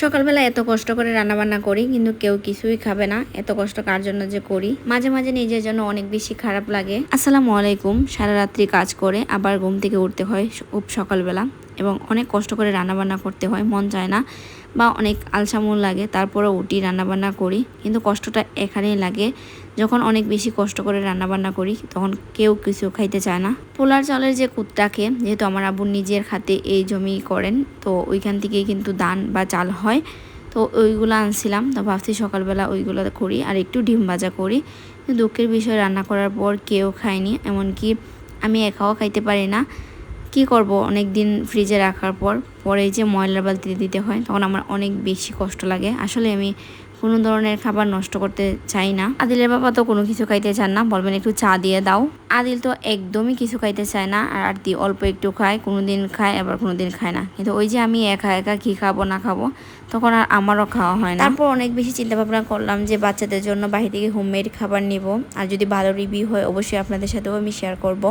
সকালবেলা এত কষ্ট করে রান্নাবান্না করি, কিন্তু কেউ কিছুই খাবে না। এত কষ্ট কার জন্য যে করি? মাঝে মাঝে নিজের জন্য অনেক বেশি খারাপ লাগে। আসসালামু আলাইকুম। সারা রাত্রি কাজ করে আবার ঘুম থেকে উঠতে হয় খুব সকালবেলা এবং অনেক কষ্ট করে রান্নাবান্না করতে হয়, মন চায় না। বা অনেক আলসামুল লাগে তারপরে উঠি রান্নাবান্না করি। কিন্তু কষ্টটা এখানেই লাগে। যখন অনেক বেশি কষ্ট করে রান্নাবান্না করি, তখন কেউ কিছু খাইতে চায় না। পোলার চালের যে কুত্তাকে যেহেতু আমার আব্বু নিজের খাতে এই জমি করেন, তো ওইখান থেকেই কিন্তু দান বা চাল হয়। তো ওইগুলো আনছিলাম, তো ভাবছি সকালবেলা ওইগুলো করি আর একটু ডিম ভাজা করি। দুঃখের বিষয়, রান্না করার পর কেউ খায়নি। এমনকি আমি একাও খাইতে পারি না। কি করব অনেক দিন ফ্রিজে রাখার পর, পরে যে ময়লার বালতিতে দিতে হয়, তখন আমার অনেক বেশি কষ্ট লাগে। আসলে আমি কোনো ধরনের খাবার নষ্ট করতে চাই না। আদিলের বাবা তো কোনো কিছু খাইতে চান না, বলবেন একটু চা দিয়ে দাও। আদিল তো একদমই কিছু খাইতে চায় না, আর আরতি অল্প একটু খায় কোনো দিন খায়, আবার কোনো দিন খায় না। কিন্তু ওই যে আমি একা একা কী খাব, না খাব, তখন আর আমারও খাওয়া হয় না। তারপর অনেক বেশি চিন্তা ভাবনা করলাম যে বাচ্চাদের জন্য বাহির থেকে হোমমেড খাবার নিব। আর যদি ভালো রিভিউ হয়, অবশ্যই আপনাদের সাথেও আমি শেয়ার করব।